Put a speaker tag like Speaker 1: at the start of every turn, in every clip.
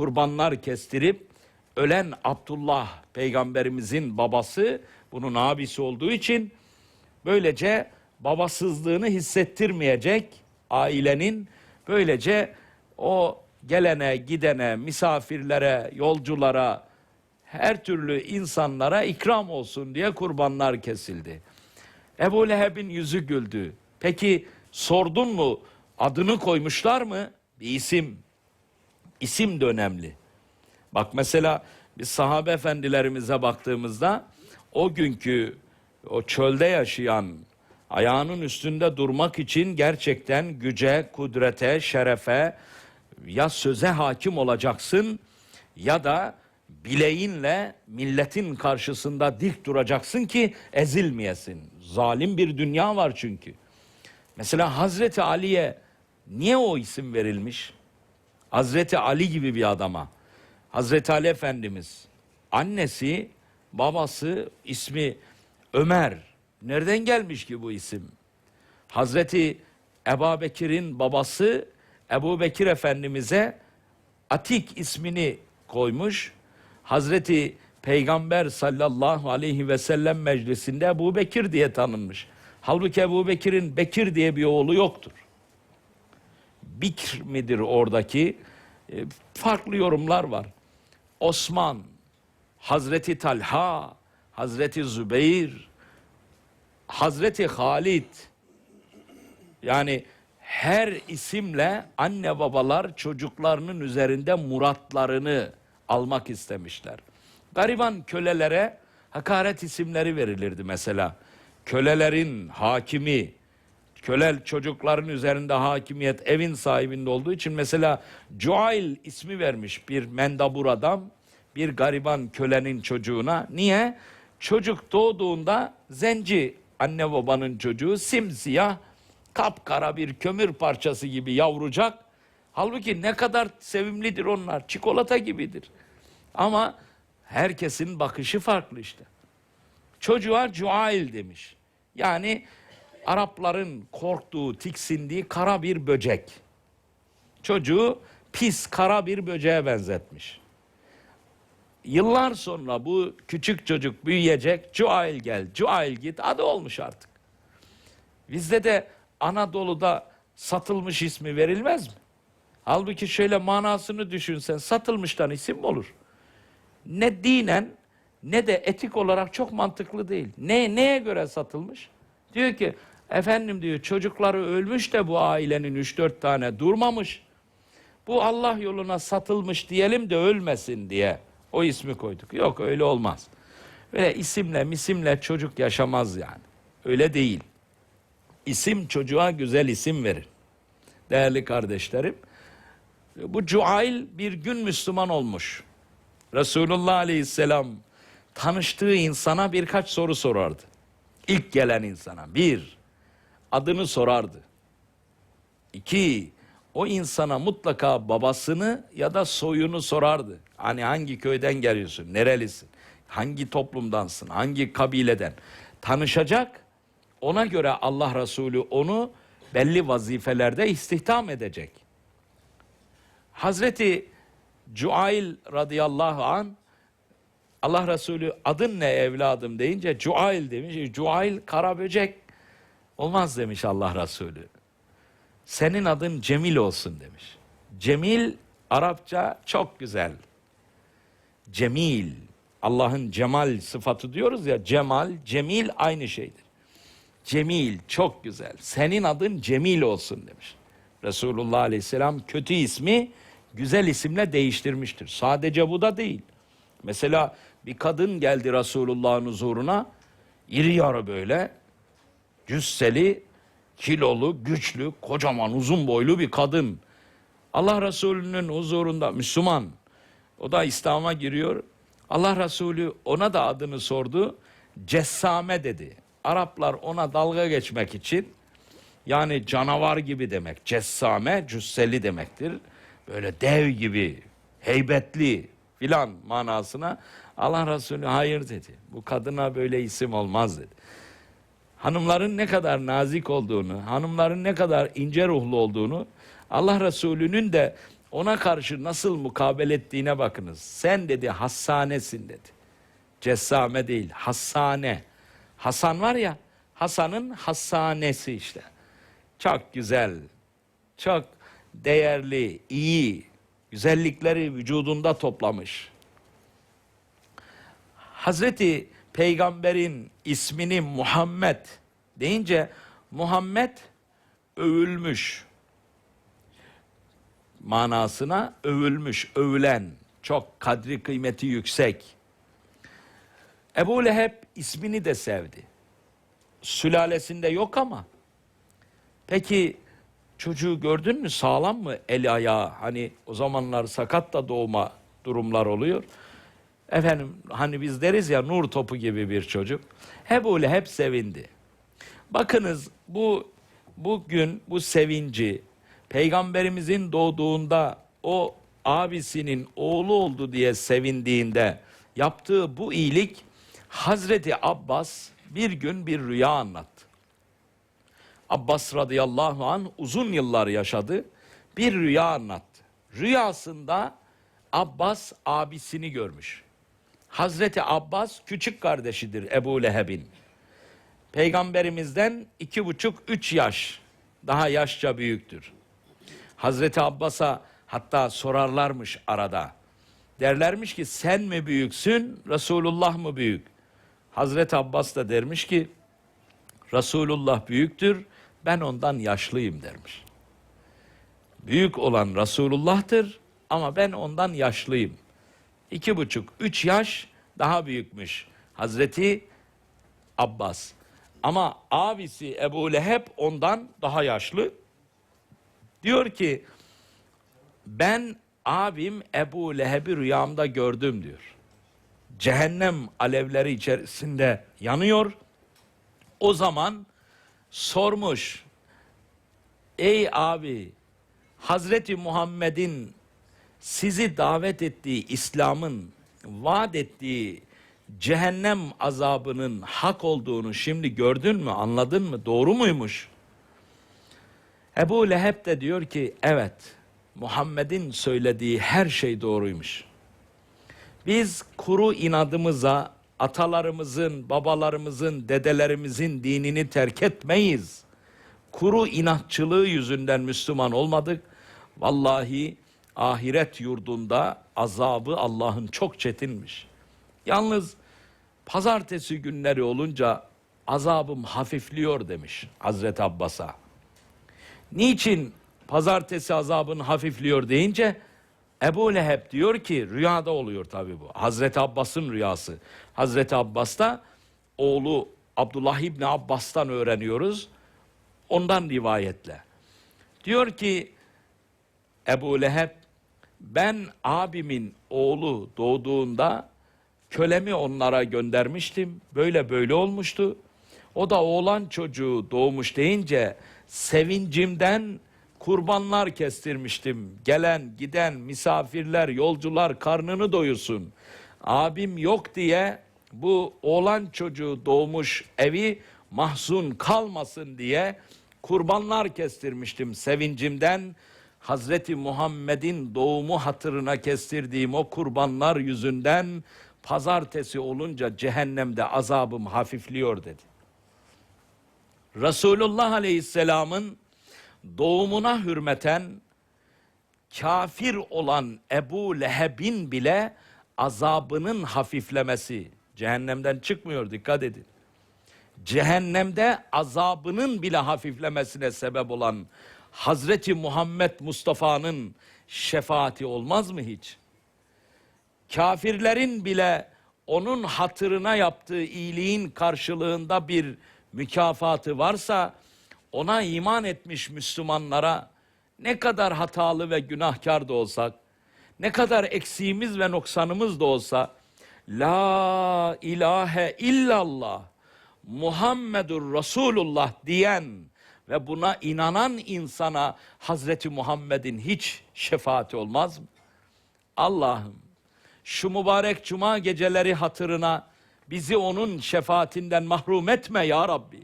Speaker 1: kurbanlar kestirip ölen Abdullah peygamberimizin babası bunun abisi olduğu için böylece babasızlığını hissettirmeyecek ailenin böylece o gelene gidene misafirlere yolculara her türlü insanlara ikram olsun diye kurbanlar kesildi. Ebu Leheb'in yüzü güldü. Peki sordun mu adını koymuşlar mı? Bir isim. İsim de önemli. Bak mesela biz sahabe efendilerimize baktığımızda o günkü o çölde yaşayan ayağının üstünde durmak için gerçekten güce, kudrete, şerefe ya söze hakim olacaksın ya da bileğinle milletin karşısında dik duracaksın ki ezilmeyesin. Zalim bir dünya var çünkü. Mesela Hazreti Ali'ye niye o isim verilmiş? Hazreti Ali gibi bir adama. Hazreti Ali Efendimiz annesi, babası ismi Ömer. Nereden gelmiş ki bu isim? Hazreti Ebu Bekir'in babası Ebu Bekir Efendimiz'e Atik ismini koymuş. Hazreti Peygamber sallallahu aleyhi ve sellem meclisinde Ebu Bekir diye tanınmış. Halbuki Ebu Bekir'in Bekir diye bir oğlu yoktur. Bikr midir oradaki? E, farklı yorumlar var. Osman, Hazreti Talha, Hazreti Zübeyir, Hazreti Halid. Yani her isimle anne babalar çocuklarının üzerinde muratlarını almak istemişler. Gariban kölelere hakaret isimleri verilirdi mesela. Kölelerin hakimi, kölel çocukların üzerinde hakimiyet evin sahibinde olduğu için mesela Cuail ismi vermiş bir mendabur adam bir gariban kölenin çocuğuna. Niye? Çocuk doğduğunda zenci anne babanın çocuğu simsiyah kapkara bir kömür parçası gibi yavrucak. Halbuki ne kadar sevimlidir onlar. Çikolata gibidir. Ama herkesin bakışı farklı işte. Çocuğa Cuail demiş. Yani Arapların korktuğu, tiksindiği kara bir böcek. Çocuğu pis kara bir böceğe benzetmiş. Yıllar sonra bu küçük çocuk büyüyecek. Cuail gel, Cuail git. Adı olmuş artık. Bizde de Anadolu'da satılmış ismi verilmez mi? Halbuki şöyle manasını düşünsen satılmıştan isim mi olur? Ne dinen ne de etik olarak çok mantıklı değil. Ne neye göre satılmış? Diyor ki efendim diyor çocukları ölmüş de bu ailenin 3-4 tane durmamış. Bu Allah yoluna satılmış diyelim de ölmesin diye o ismi koyduk. Yok öyle olmaz. Böyle isimle misimle çocuk yaşamaz yani. Öyle değil. İsim çocuğa güzel isim verir. Değerli kardeşlerim. Bu Cuail bir gün Müslüman olmuş. Resulullah Aleyhisselam tanıştığı insana birkaç soru sorardı. İlk gelen insana. Bir, adını sorardı. İki, o insana mutlaka babasını ya da soyunu sorardı. Hani hangi köyden geliyorsun, nerelisin, hangi toplumdansın, hangi kabileden. Tanışacak, ona göre Allah Resulü onu belli vazifelerde istihdam edecek. Hazreti Cuail radıyallahu an Allah Resulü adın ne evladım deyince Cuail demiş. Cuail kara böcek olmaz demiş Allah Resulü. Senin adın Cemil olsun demiş. Cemil Arapça çok güzel. Cemil Allah'ın cemal sıfatı diyoruz ya cemal, cemil aynı şeydir. Cemil çok güzel. Senin adın Cemil olsun demiş. Resulullah Aleyhisselam kötü ismi güzel isimle değiştirmiştir. Sadece bu da değil. Mesela bir kadın geldi Resulullah'ın huzuruna. iri yarı böyle. Cüsseli, kilolu, güçlü, kocaman, uzun boylu bir kadın. Allah Resulü'nün huzurunda Müslüman. O da İslam'a giriyor. Allah Resulü ona da adını sordu. Cessame dedi. Araplar ona dalga geçmek için yani canavar gibi demek. Cessame cüsseli demektir. Böyle dev gibi, heybetli filan manasına Allah Resulü hayır dedi. Bu kadına böyle isim olmaz dedi. Hanımların ne kadar nazik olduğunu, hanımların ne kadar ince ruhlu olduğunu Allah Resulü'nün de Ona karşı nasıl mukabele ettiğine bakınız. Sen dedi hassanesin dedi. Cessame değil, hassane. Hasan var ya, Hasan'ın hassanesi işte. Çok güzel, çok değerli, iyi, güzellikleri vücudunda toplamış. Hazreti Peygamber'in ismini Muhammed deyince Muhammed övülmüş manasına övülmüş, övülen, çok kadri kıymeti yüksek. Ebu Leheb ismini de sevdi. Sülalesinde yok ama. Peki çocuğu gördün mü sağlam mı el ayağı? Hani o zamanlar sakat da doğma durumlar oluyor. Efendim hani biz deriz ya nur topu gibi bir çocuk. Ebu Leheb sevindi. Bakınız bu bugün bu sevinci peygamberimizin doğduğunda o abisinin oğlu oldu diye sevindiğinde yaptığı bu iyilik Hazreti Abbas bir gün bir rüya anlattı. Abbas radıyallahu an uzun yıllar yaşadı. Bir rüya anlattı. Rüyasında Abbas abisini görmüş. Hazreti Abbas küçük kardeşidir Ebu Leheb'in. Peygamberimizden iki buçuk, üç yaş daha yaşça büyüktür. Hazreti Abbas'a hatta sorarlarmış arada. Derlermiş ki sen mi büyüksün, Resulullah mı büyük? Hazreti Abbas da dermiş ki Resulullah büyüktür, ben ondan yaşlıyım dermiş. Büyük olan Resulullah'tır ama ben ondan yaşlıyım. İki buçuk, üç yaş daha büyükmüş Hazreti Abbas. Ama abisi Ebu Leheb ondan daha yaşlı. Diyor ki ben abim Ebu Leheb'i rüyamda gördüm diyor. Cehennem alevleri içerisinde yanıyor. O zaman sormuş. Ey abi Hazreti Muhammed'in sizi davet ettiği İslam'ın vaat ettiği cehennem azabının hak olduğunu şimdi gördün mü, anladın mı? Doğru muymuş? Ebu Leheb de diyor ki evet Muhammed'in söylediği her şey doğruymuş. Biz kuru inadımıza atalarımızın, babalarımızın, dedelerimizin dinini terk etmeyiz. Kuru inatçılığı yüzünden Müslüman olmadık. Vallahi ahiret yurdunda azabı Allah'ın çok çetinmiş. Yalnız pazartesi günleri olunca azabım hafifliyor demiş Hazreti Abbas'a. Niçin pazartesi azabın hafifliyor deyince Ebu Leheb diyor ki rüyada oluyor tabi bu. Hazreti Abbas'ın rüyası. Hazreti Abbas da oğlu Abdullah İbni Abbas'tan öğreniyoruz. Ondan rivayetle. Diyor ki Ebu Leheb ben abimin oğlu doğduğunda kölemi onlara göndermiştim. Böyle böyle olmuştu. O da oğlan çocuğu doğmuş deyince sevincimden kurbanlar kestirmiştim. Gelen giden misafirler yolcular karnını doyursun. Abim yok diye bu oğlan çocuğu doğmuş evi mahzun kalmasın diye kurbanlar kestirmiştim sevincimden. Hazreti Muhammed'in doğumu hatırına kestirdiğim o kurbanlar yüzünden pazartesi olunca cehennemde azabım hafifliyor dedi. Resulullah Aleyhisselam'ın doğumuna hürmeten kafir olan Ebu Leheb'in bile azabının hafiflemesi cehennemden çıkmıyor dikkat edin. Cehennemde azabının bile hafiflemesine sebep olan Hazreti Muhammed Mustafa'nın şefaati olmaz mı hiç? Kafirlerin bile onun hatırına yaptığı iyiliğin karşılığında bir mükafatı varsa ona iman etmiş Müslümanlara ne kadar hatalı ve günahkar da olsak, ne kadar eksiğimiz ve noksanımız da olsa La ilahe illallah Muhammedur Resulullah diyen ve buna inanan insana Hazreti Muhammed'in hiç şefaati olmaz mı? Allah'ım şu mübarek cuma geceleri hatırına bizi onun şefaatinden mahrum etme ya Rabbi.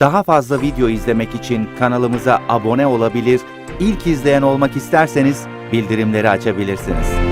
Speaker 2: Daha fazla video izlemek için kanalımıza abone olabilir, ilk izleyen olmak isterseniz bildirimleri açabilirsiniz.